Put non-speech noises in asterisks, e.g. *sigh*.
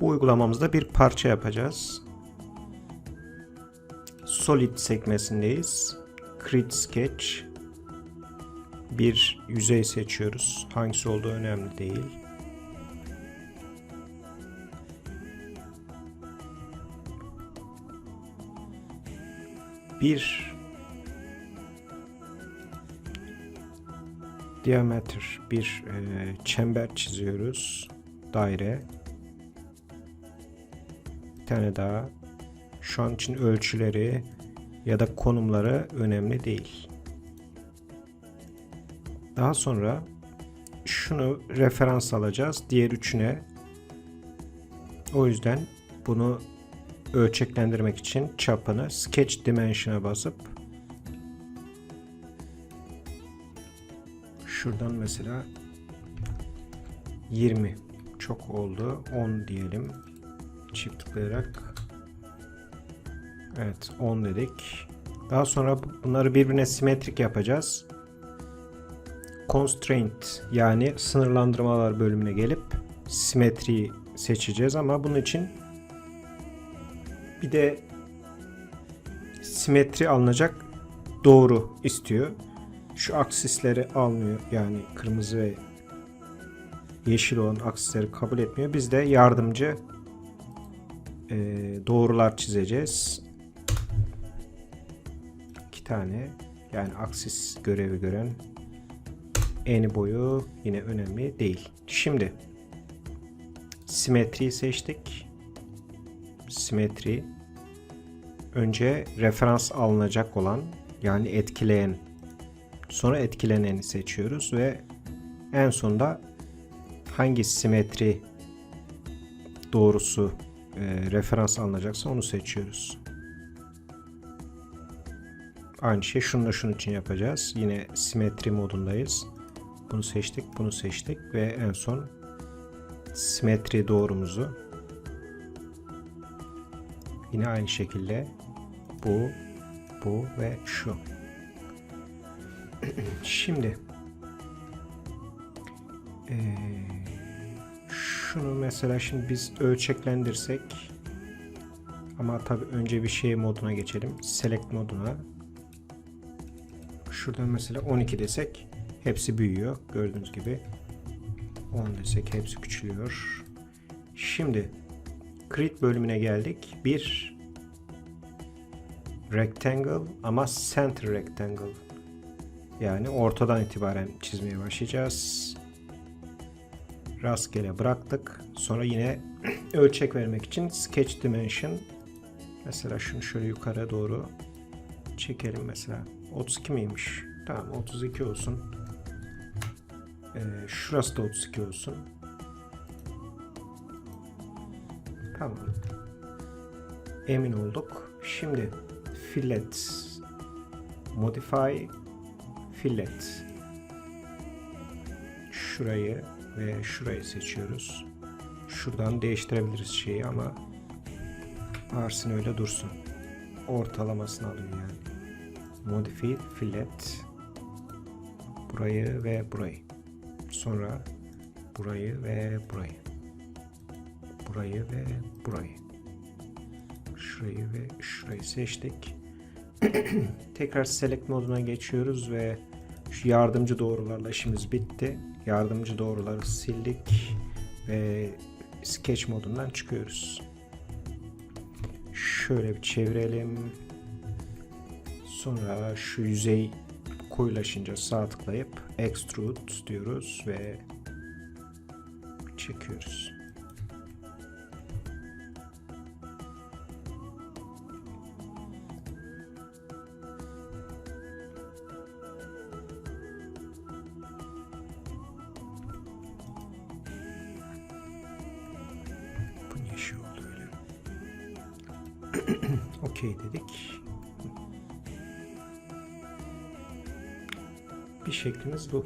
Bu uygulamamızda bir parça yapacağız. Solid sekmesindeyiz. Create Sketch. Bir yüzey seçiyoruz. Hangisi olduğu önemli değil. Bir diameter bir e, çember çiziyoruz. Daire. Bir tane daha. Şu an için ölçüleri ya da konumları önemli değil. Daha sonra şunu referans alacağız. Diğer üçüne. O yüzden bunu ölçeklendirmek için çapını Sketch Dimension'a basıp şuradan mesela 20 çok oldu 10 diyelim çift tıklayarak evet 10 dedik daha sonra bunları birbirine simetrik yapacağız constraint yani sınırlandırmalar bölümüne gelip simetriyi seçeceğiz ama bunun için bir de simetri alınacak doğru istiyor. Şu aksisleri almıyor. Yani kırmızı ve yeşil olan aksisleri kabul etmiyor. Biz de yardımcı e, doğrular çizeceğiz. İki tane yani aksis görevi gören eni boyu yine önemli değil. Şimdi simetriyi seçtik. Simetri önce referans alınacak olan yani etkileyen sonra etkileneni seçiyoruz ve en sonunda hangi simetri doğrusu e, referans alınacaksa onu seçiyoruz. Aynı şey şununla şunun için yapacağız. Yine simetri modundayız. Bunu seçtik, bunu seçtik ve en son simetri doğrumuzu yine aynı şekilde bu, bu ve şu. *clears throat* Şimdi eee, şunu mesela şimdi biz ölçeklendirsek ama tabi önce bir şey moduna geçelim. Select moduna. Şuradan mesela 12 desek hepsi büyüyor. Gördüğünüz gibi 10 desek hepsi küçülüyor. Şimdi Create bölümüne geldik. Bir rectangle ama center rectangle. Yani ortadan itibaren çizmeye başlayacağız. Rastgele bıraktık. Sonra yine *clears throat* ölçek vermek için sketch dimension. Mesela şunu şöyle yukarı doğru çekelim mesela. 32 miymiş? Tamam 32 olsun. Ee, şurası da 32 olsun. Tamam. Emin olduk. Şimdi fillet modify fillet şurayı ve şurayı seçiyoruz. Şuradan değiştirebiliriz şeyi ama varsın öyle dursun. Ortalamasını alıyor yani. Modify fillet burayı ve burayı. Sonra burayı ve burayı. Burayı ve burayı. Şurayı ve şurayı seçtik. *clears throat* Tekrar select moduna geçiyoruz ve yardımcı doğrularla işimiz bitti. Yardımcı doğruları sildik ve sketch modundan çıkıyoruz. Şöyle bir çevirelim. Sonra şu yüzey koyulaşınca sağ tıklayıp extrude diyoruz ve çekiyoruz. *clears throat* Okey dedik. Bir şeklimiz bu.